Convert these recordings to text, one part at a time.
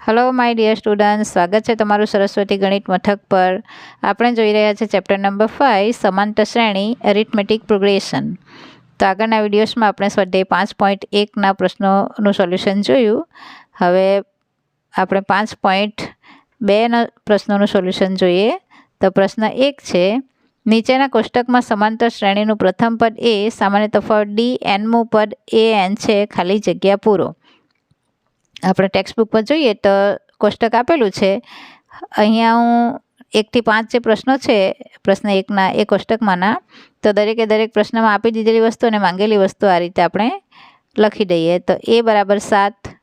Hello my dear student સ્વાગત છે તમારું સરસ્વતી ગણિત મથક પર. આપણે જોઈ રહ્યા છે ચેપ્ટર નંબર ફાઇવ સમાંતર શ્રેણી એરિથમેટિક પ્રોગ્રેશન તો આગળના વિડીયોઝમાં આપણે સ્વાધ્યાય પાંચ પોઈન્ટ એકના પ્રશ્નોનું સોલ્યુશન જોયું. હવે આપણે પાંચ પોઈન્ટ બેના પ્રશ્નોનું સોલ્યુશન જોઈએ. તો પ્રશ્ન એક છે, નીચેના કોષ્ટકમાં સમાંતર શ્રેણીનું પ્રથમ પદ એ સામાન્ય તફાવત ડી એનમું પદ એ એન છે, ખાલી જગ્યા પૂરો. આપણે ટેક્સ્ટ બુક પર જોઈએ તો કોષ્ટક આપેલું છે. અહીંયા હું એકથી પાંચ જે પ્રશ્નો છે, પ્રશ્ન એકના, એ કોષ્ટકમાંના, તો દરેકે દરેક પ્રશ્નમાં આપી દીધેલી વસ્તુ અને માંગેલી વસ્તુ આ રીતે આપણે લખી દઈએ. તો એ બરાબર સાત,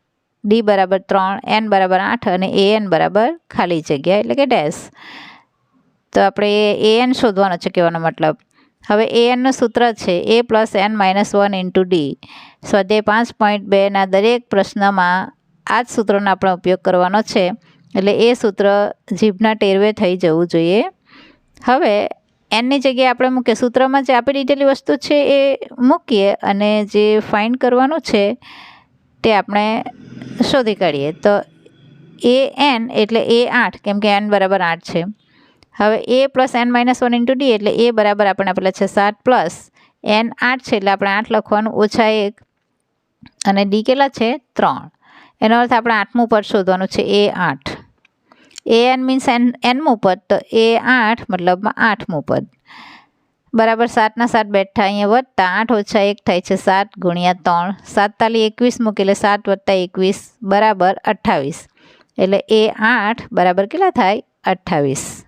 ડી બરાબર ત્રણ, એન બરાબર આઠ અને એ એન બરાબર ખાલી જગ્યા એટલે કે ડેશ. તો આપણે એ એન શોધવાનો છે કહેવાનો મતલબ. હવે એ એનનું સૂત્ર છે, A plus N minus one into D. સ્વાધ્યાય પાંચ પોઈન્ટ બેના દરેક પ્રશ્નમાં આ જ સૂત્રનો આપણે ઉપયોગ કરવાનો છે. એટલે એ સૂત્ર જીભના ટેરવે થઈ જવું જોઈએ. હવે એનની જગ્યાએ આપણે મૂકીએ. સૂત્રમાં જે આપી દીધેલી વસ્તુ છે એ મૂકીએ અને જે ફાઇન્ડ કરવાનું છે તે આપણે શોધી કાઢીએ. તો એ એન એટલે એ આઠ, કેમ કે એન બરાબર આઠ છે. હવે A plus N minus one into D એટલે એ બરાબર આપણે આપેલા છે સાત પ્લસ એન આઠ છે એટલે આપણે આઠ લખવાનું ઓછા એક. અને ડી કેટલા છે? ત્રણ. એનો અર્થ આપણે આઠમું પદ શોધવાનું છે, એ આઠ. એ એન મીન્સ એન, એનમું પદ, તો એ આઠ મતલબમાં આઠમું પદ. બરાબર સાતના સાત બેઠા અહીંયા વધતા આઠ ઓછા એક થાય છે સાત ગુણ્યા ત્રણ. સાત તાલી એકવીસ મૂકી સાત વત્તા એકવીસ, બરાબર અઠ્ઠાવીસ. એટલે એ આઠ બરાબર કેટલા થાય? અઠ્ઠાવીસ.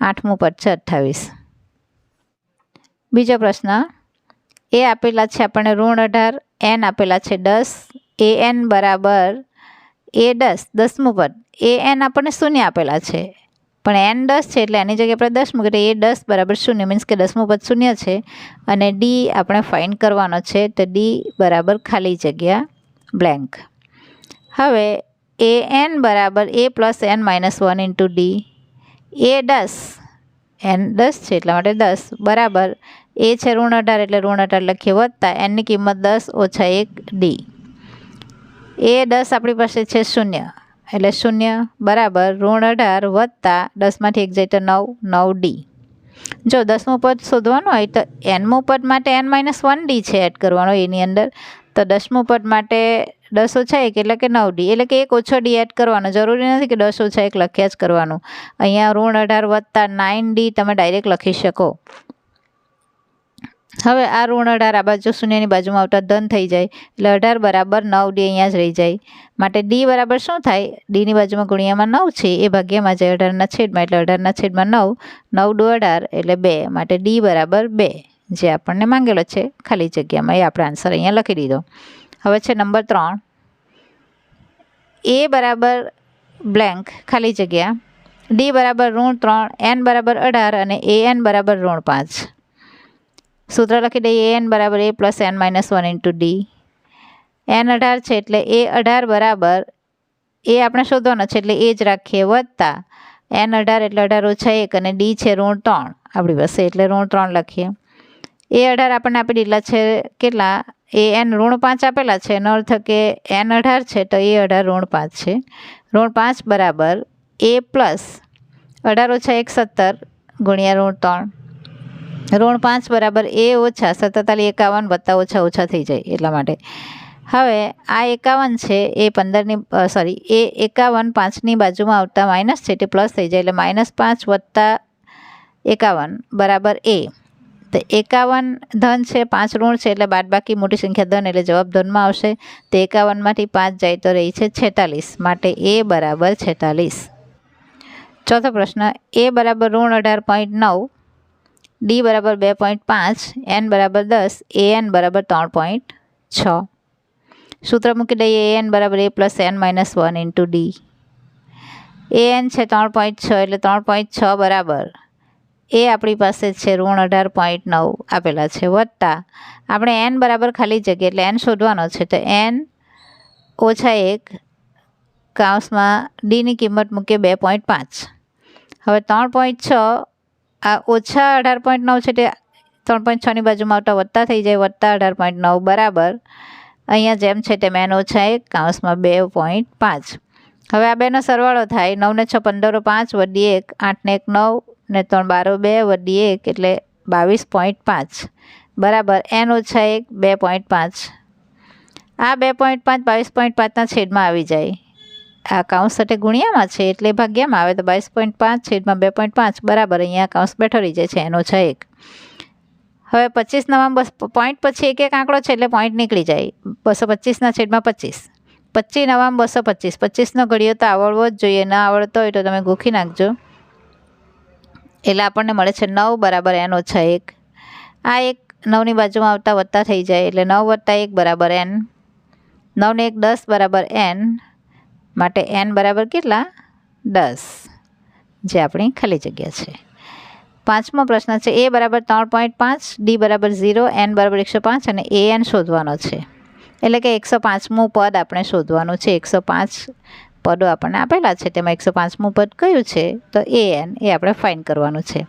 આઠમું પદ છે અઠ્ઠાવીસ. બીજો પ્રશ્ન, એ આપેલા છે આપણને ઋણ અઢાર, એન આપેલા છે દસ એ એન બરાબર એ દસ દસમું પદ. એ એન આપણને શૂન્ય આપેલા છે. પણ એન દસ છે એટલે એની જગ્યાએ આપણે દસ મૂકીએ એ દસ બરાબર શૂન્ય મીન્સ કે દસમું પદ શૂન્ય છે અને ડી આપણે ફાઇન કરવાનો છે તો ડી બરાબર ખાલી જગ્યા બ્લેન્ક હવે એ એન બરાબર A plus N minus one into D A દસ એન દસ છે એટલા માટે દસ. બરાબર, એ છે ઋણ અઢાર એટલે ઋણ અઢાર લખીએ. વધતા એનની કિંમત દસ ઓછા એક ડી એ દસ આપણી પાસે છે શૂન્ય. એટલે શૂન્ય બરાબર ઋણ અઢાર વત્તા દસમાંથી એક જાય તો નવ નવ ડી. જો દસમું પદ શોધવાનું હોય તો એનમું પદ માટે એન માઇનસ વન ડી છે એડ કરવાનો એની અંદર. તો દસમું પદ માટે દસ ઓછા એક એટલે કે નવ ડી. એટલે કે એક ઓછો ડી એડ કરવાનો. જરૂરી નથી કે દસ ઓછા એક લખ્યા જ કરવાનું. અહીંયા ઋણ અઢાર વત્તા નાઇન ડી તમે ડાયરેક્ટ લખી શકો. હવે આ ઋણ અઢાર આ બાજુ શૂન્યની બાજુમાં આવતા ધન થઈ જાય. એટલે અઢાર બરાબર નવ ડી અહીંયા જ રહી જાય. માટે ડી બરાબર શું થાય? ડીની બાજુમાં ગુણ્યામાં નવ છે, એ ભાગ્યમાં જાય અઢારના છેદમાં, એટલે અઢારના છેદમાં નવ નવ ડો અઢાર, એટલે બે. માટે ડી બરાબર બે, જે આપણને માંગેલો છે. ખાલી જગ્યામાં એ આપણે આન્સર અહીંયા લખી દીધો. હવે છે નંબર ત્રણ. એ બરાબર બ્લેન્ક ખાલી જગ્યા. ડી બરાબર ઋણ ત્રણ, એન બરાબર અઢાર અને એ એન બરાબર ઋણ પાંચ. સૂત્ર લખી દઈએ એન બરાબર A plus N minus one into D. N અઢાર છે એટલે એ અઢાર બરાબર એ આપણે શોધવાનો છે એટલે એ જ રાખીએ વત્તા. એન અઢાર એટલે અઢાર ઓછા એક અને ડી છે ઋણ ત્રણ. આપણી પાસે એટલે ઋણ ત્રણ લખીએ. એ અઢાર આપણને આપી દીધેલા છે કેટલા? એ એન ઋણ પાંચ આપેલા છે. એનો અર્થ કે એન અઢાર છે તો એ અઢાર ઋણ પાંચ છે. ઋણ પાંચ બરાબર એ પ્લસ અઢાર ઓછા એક સત્તર ગુણ્યા ઋણ ત્રણ. ઋણ પાંચ બરાબર એ ઓછા સત્તતાલી એકાવન વત્તા ઓછા ઓછા થઈ જાય એટલા માટે. હવે આ એકાવન છે એ પંદરની સોરી એ એકાવન પાંચની બાજુમાં આવતા માઇનસ છે તે પ્લસ થઈ જાય એટલે માઇનસ પાંચ વત્તા એકાવન બરાબર એ. તો એકાવન ધન છે, પાંચ ઋણ છે એટલે બાદબાકી મોટી સંખ્યા ધન એટલે જવાબ ધનમાં આવશે. તો એકાવનમાંથી પાંચ જાય તો રહી છે છેતાલીસ માટે એ બરાબર છેતાલીસ. ચોથો પ્રશ્ન, એ બરાબર ઋણ અઢાર પોઈન્ટ નવ ડી બરાબર બે પોઈન્ટ પાંચ એન બરાબર દસ એ એન બરાબર ત્રણ પોઈન્ટ છ. સૂત્ર મૂકી દઈએ એ એન બરાબર A plus N minus one into D A N છે ત્રણ પોઈન્ટ છ, એટલે ત્રણ પોઈન્ટ છ બરાબર. એ આપણી પાસે છે ઋણ અઢાર પોઈન્ટ નવ આપેલા છે વત્તા. આપણે એન બરાબર ખાલી જગ્યા, એટલે એન શોધવાનો છે, તો એન ઓછા એક કાઉન્સમાં ડીની કિંમત મૂકીએ બે પોઈન્ટ પાંચ. હવે ત્રણ પોઈન્ટ છ આ ઓછા અઢાર પોઈન્ટ નવ છે તે ત્રણ પોઈન્ટ છની બાજુમાં આવતા વત્તા થઈ જાય વત્તા અઢાર પોઈન્ટ નવ બરાબર. અહીંયા જેમ છે તેમ એન ઓછા એક કાઉન્સમાં બે પોઈન્ટ પાંચ. હવે આ બેનો સરવાળો થાય નવને છ પંદરો પાંચ વડી એક આઠને એક નવ ને ત્રણ બારો બે વડી એક એટલે બાવીસ પોઈન્ટ પાંચ. બરાબર, એન ઓછા એક, બે પોઈન્ટ પાંચ. આ બે પોઈન્ટ પાંચ બાવીસ પોઈન્ટ પાંચના છેદમાં આવી જાય. આ કાઉન્સ સાથે ગુણ્યામાં છે એટલે ભાગ્યામાં આવે તો બાવીસ પોઈન્ટ પાંચ છેદમાં બે પોઈન્ટ પાંચ બરાબર, અહીંયા કાઉન્સ બેઠો રહી જાય છે, એનો છે એક. હવે પચીસ નવા બસ પોઈન્ટ પછી એક એક આંકડો છે એટલે પોઈન્ટ નીકળી જાય. બસો પચીસના છેદમાં પચીસ. પચીસ નવામ બસો પચીસ. પચીસનો ઘડિયો તો આવડવો જ જોઈએ. ન આવડતો હોય તો તમે ગોખી નાખજો. એટલે આપણને મળે છે નવ બરાબર, એન ઓછા એક. આ એક નવની બાજુમાં આવતા વત્તા થઈ જાય એટલે નવ વત્તા એક બરાબર એન નવને એક દસ બરાબર એન માટે એન બરાબર કેટલા? દસ. જે આપણી ખાલી જગ્યા છે. પાંચમો પ્રશ્ન છે એ બરાબર ત્રણ પોઈન્ટ પાંચ ડી બરાબર ઝીરો એન બરાબર એકસો પાંચ અને એ એન શોધવાનો છે. એટલે કે એકસો પાંચમું પદ આપણે શોધવાનું છે. એકસો પાંચ પદો આપણને આપેલા છે. તેમાં એકસો પાંચમું પદ કયું છે? તો એ એન એ આપણે ફાઇન કરવાનું છે.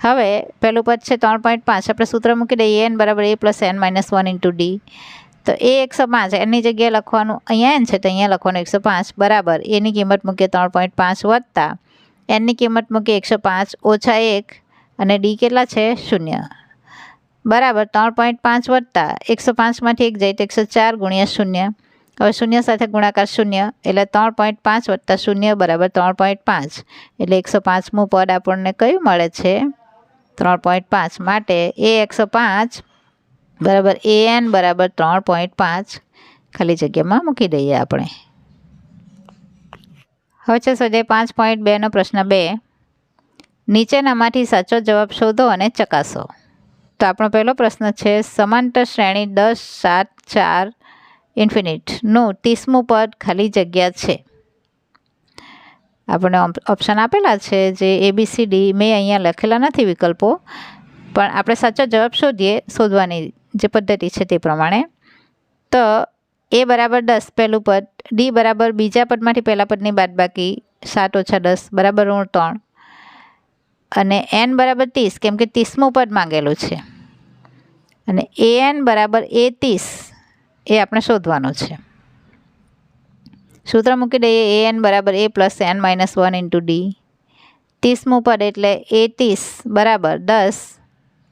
હવે પહેલું પદ છે ત્રણ પોઈન્ટ પાંચ. આપણે સૂત્ર મૂકી દઈએ એન બરાબર A plus N minus one into D તો એ એકસો પાંચ એની જગ્યાએ લખવાનું અહીંયા એન છે તો અહીંયા લખવાનું એકસો પાંચ. બરાબર. એની કિંમત મૂકીએ ત્રણ પોઈન્ટ પાંચ વત્તા. એનની કિંમત મૂકીએ એકસો પાંચ ઓછા એક અને ડી કેટલા છે? શૂન્ય. બરાબર. ત્રણ પોઈન્ટ પાંચ વત્તા. એકસો પાંચમાંથી એક જાય તો એકસો ચાર ગુણ્યા શૂન્ય. હવે શૂન્ય સાથે ગુણાકાર શૂન્ય એટલે ત્રણ પોઈન્ટ પાંચ વત્તા શૂન્ય બરાબર ત્રણ પોઈન્ટ પાંચ. એટલે એકસો પાંચમું પદ આપણને કયું મળે છે? ત્રણ પોઈન્ટ પાંચ. માટે એ એકસો પાંચ બરાબર એ એન બરાબર ત્રણ પોઈન્ટ પાંચ ખાલી જગ્યામાં મૂકી દઈએ આપણે. હવે છે સ્વાધ્યાય પાંચ પોઈન્ટ બેનો પ્રશ્ન બે. નીચેનામાંથી સાચો જવાબ શોધો અને ચકાસો. તો આપણો પહેલો પ્રશ્ન છે, સમાંતર શ્રેણી દસ, સાત, ચાર ઇન્ફિનિટનું ત્રીસમું પદ ખાલી જગ્યા છે. આપણને ઓપ્શન આપેલા છે જે એબીસીડી મેં અહીંયા લખેલા નથી વિકલ્પો, પણ આપણે સાચો જવાબ શોધીએ, શોધવાની જે પદ્ધતિ છે તે પ્રમાણે. તો એ બરાબર દસ પહેલું પદ, ડી બરાબર બીજા પદમાંથી પહેલા પદની બાદબાકી, સાત ઓછા દસ બરાબર ઋણ ત્રણ. અને એન બરાબર ત્રીસ, કેમ કે ત્રીસમું પદ માંગેલું છે. અને એ એન બરાબર એ ત્રીસ એ આપણે શોધવાનું છે. સૂત્ર મૂકી દઈએ, એ એન બરાબર A plus N minus one into D. ત્રીસમું પદ એટલે એ ત્રીસ બરાબર દસ,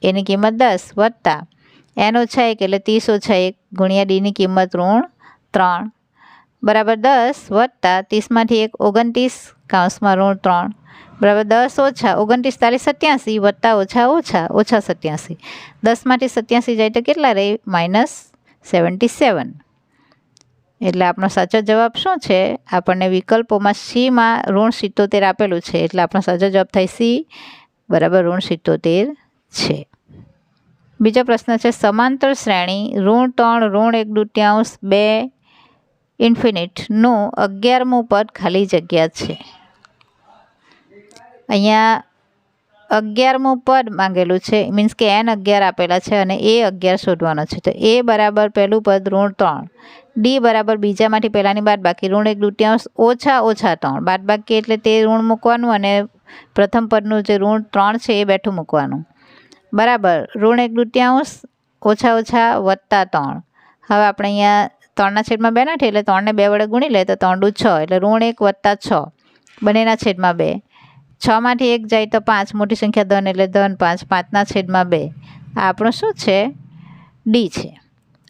એની કિંમત દસ વત્તા એન એક એટલે ત્રીસ ઓછા એક ગુણ્યા ડીની કિંમત ઋણ ત્રણ. બરાબર દસ વત્તા ત્રીસમાંથી એક ઓગણત્રીસ કાંસમાં ઋણ ત્રણ. બરાબર દસ ઓછા ઓગણત્રીસ તારીખ સત્યાસી વત્તા ઓછા ઓછા ઓછા સત્યાસી. દસમાંથી સત્યાસી જાય તો કેટલા રહે? Minus seventy seven. એટલે આપણો સાચો જવાબ શું છે? આપણને વિકલ્પોમાં સીમાં ઋણ સિત્તોતેર આપેલું છે, એટલે આપણો સાચો જવાબ થાય સી. બરાબર ઋણ સિત્તોતેર છે. બીજો પ્રશ્ન છે, સમાંતર શ્રેણી, ઋણ ત્રણ, ઋણ એક દુત્યાંશ, બે ઇન્ફિનિટનું અગિયારમું પદ ખાલી જગ્યા છે. અહીંયા અગિયારમું પદ માંગેલું છે મીન્સ કે એન અગિયાર આપેલા છે અને એ અગિયાર શોધવાનો છે. તો એ બરાબર પહેલું પદ ઋણ ત્રણ ડી બરાબર બીજામાંથી પહેલાંની બાદ બાકી ઋણ એક દુત્યાંશ, ઓછા ઓછા ત્રણ. બાદ બાકી એટલે તે ઋણ મૂકવાનું અને પ્રથમ પદનું જે ઋણ ત્રણ છે એ બેઠું મૂકવાનું. બરાબર. ઋણ એક દુત્યાંશ, ઓછા ઓછા વત્તા ત્રણ. હવે આપણે અહીંયા ત્રણના છેદમાં બે નથી એટલે ત્રણને બે વડે ગુણી લે તો ત્રણ દુ છ, એટલે ઋણ એક વત્તા છ. બંનેના છેદમાં બે. છમાંથી એક જાય તો પાંચ, મોટી સંખ્યા ધન એટલે ધન પાંચ, પાંચના છેદમાં બે. આ આપણું શું છે? ડી છે.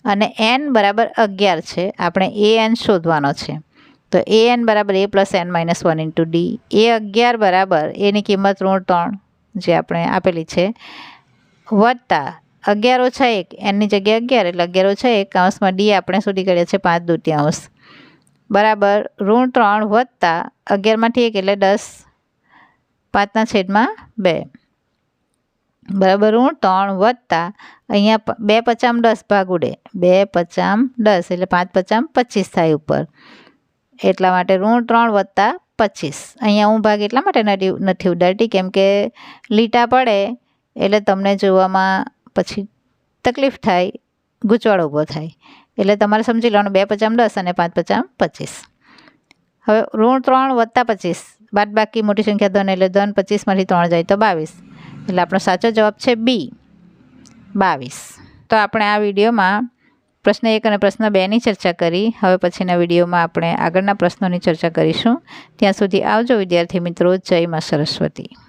અને એન બરાબર અગિયાર છે. આપણે એ એન શોધવાનો છે. તો એ એન બરાબર A plus N minus one into D A અગિયાર બરાબર એની કિંમત ઋણ ત્રણ, જે આપણે આપેલી છે. વત્તા અગિયાર ઓછા એક એની જગ્યાએ અગિયાર એટલે અગિયાર ઓછા એક કાંસમાં ડી આપણે શોધી કાઢ્યા છીએ પાંચ દુત્યાંશ બરાબર, ઋણ ત્રણ વત્તા અગિયારમાંથી એક એટલે દસ, પાંચના છેદમાં બે. બરાબર, ઋણ ત્રણ વત્તા અહીંયા બે પચામ દસ ભાગ ઉડે બે પચામ દસ એટલે પાંચ પચામ પચીસ થાય ઉપર. એટલા માટે ઋણ ત્રણ વત્તા પચીસ. અહીંયા હું ભાગ એટલા માટે નથી ઉડાડતી, કેમ કે લીટા પડે એટલે તમને જોવામાં પછી તકલીફ થાય ગૂંચવાડો ઊભો થાય. એટલે તમારે સમજી લેવાનું, બે પચામ દસ અને પાંચ પચામ પચીસ. હવે ઋણ ત્રણ વત્તા પચીસ બાદ બાકી મોટી સંખ્યા ધન એટલે ધન પચીસમાંથી ત્રણ જાય તો બાવીસ. એટલે આપણો સાચો જવાબ છે બી, બાવીસ. તો આપણે આ વિડીયોમાં પ્રશ્ન એક અને પ્રશ્ન બેની ચર્ચા કરી. હવે પછીના વિડીયોમાં આપણે આગળના પ્રશ્નોની ચર્ચા કરીશું. ત્યાં સુધી આવજો વિદ્યાર્થી મિત્રો, જય મા સરસ્વતી.